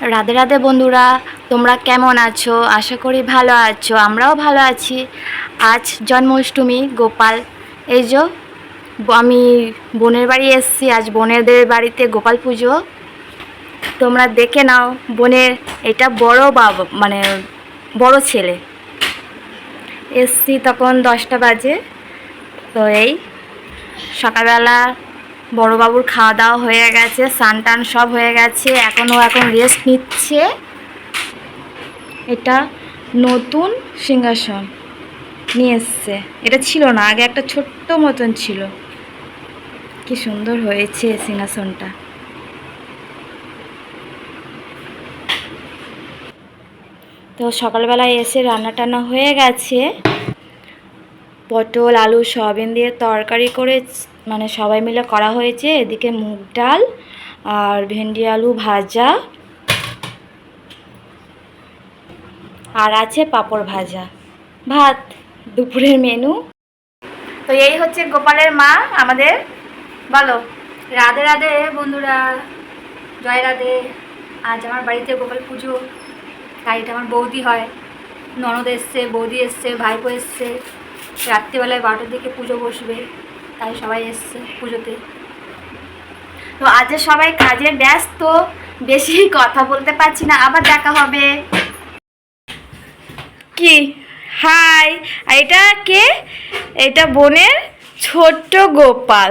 রাধে রাধে বন্ধুরা, তোমরা কেমন আছো? আশা করি ভালো আছো, আমরাও ভালো আছি। আজ জন্মাষ্টমী, গোপাল। এই যে, আমি বোনের বাড়ি এসেছি, আজ বোনেদের বাড়িতে গোপাল পুজো। তোমরা দেখে নাও, বোনের এটা বড় বাবা মানে বড় ছেলে। এসছি তখন দশটা বাজে। তো এই, সকালবেলা বড়বাবুর খাওয়া দাওয়া হয়ে গেছে স্নান টান সব হয়ে গেছে, এখনও এখন রেস্ট নিচ্ছে। এটা নতুন সিংহাসন নিয়ে এসছে। এটা ছিল না, আগে একটা ছোট্ট মতন ছিল। কি সুন্দর হয়েছে সিংহাসনটা। তো সকালবেলায় এসে রান্না টান্না হয়ে গেছে। পটল, আলু, সয়াবিন দিয়ে তরকারি করে মানে সবাই মিলে করা হয়েছে। এদিকে মুগ ডাল আর ভেন্ডি আলু ভাজা। আর আছে পাঁপড় ভাজা। ভাত, দুপুরের মেনু। তো এই হচ্ছে গোপালের মা, আমাদের। বলো, রাধে রাধে, বন্ধুরা। জয় রাধে। আজ আমার বাড়িতে গোপাল পুজো। তাই এটা আমার বৌদি হয়। ননদ এসছে, বৌদি এসছে, ভাইপো এসছে। রাত্রিবেলায় বারোটার দিকে পুজো বসবে তাই সবাই এসছে পুজোতে। তো আজকে সবাই কাজে ব্যস্ত বেশি কথা বলতে পারছি না আবার দেখা হবে। কি? হাই এটা কে? এটা বোনের ছোট্ট গোপাল।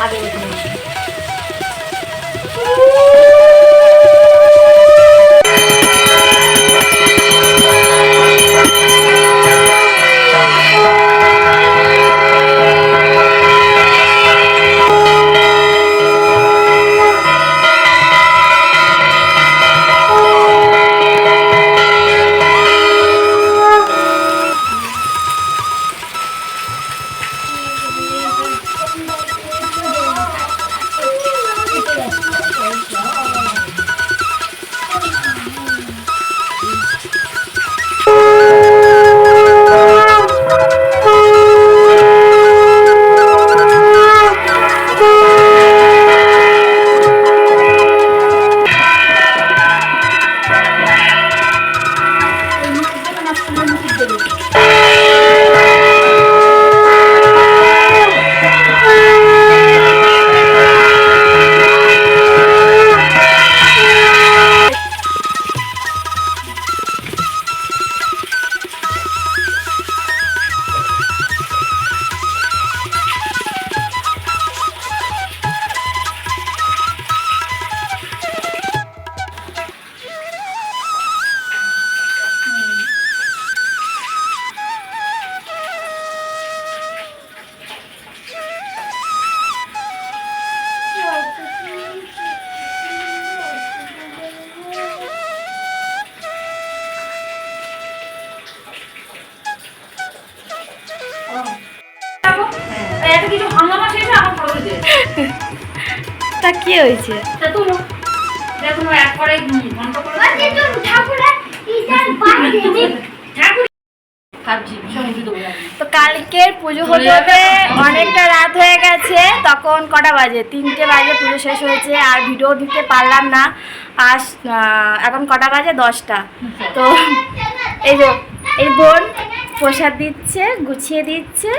শেষে তা কি হয়েছে? তা কালকের পুজো হতে হতে অনেকটা রাত হয়ে গেছে। তখন কটা বাজে? তিনটে বাজে পুজো শেষ হয়েছে। আর ভিডিও দিতে পারলাম না। পাঁচ এখন কটা বাজে? দশটা। তো এই যে এই বোন প্রসাদ দিচ্ছে গুছিয়ে দিচ্ছে।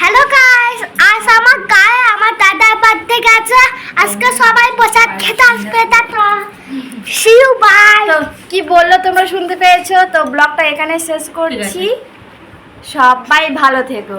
হ্যালো গাইস আজ আমার গায়ে আমার দাদার বার্থডে গেছে। আজকে সবাই প্রসাদ খেতে আসবে তারপর সিউ বাই তো কি বলল তোমরা শুনতে পেয়েছ? তো ব্লগটা এখানে শেষ করছি। সবাই ভালো থেকো।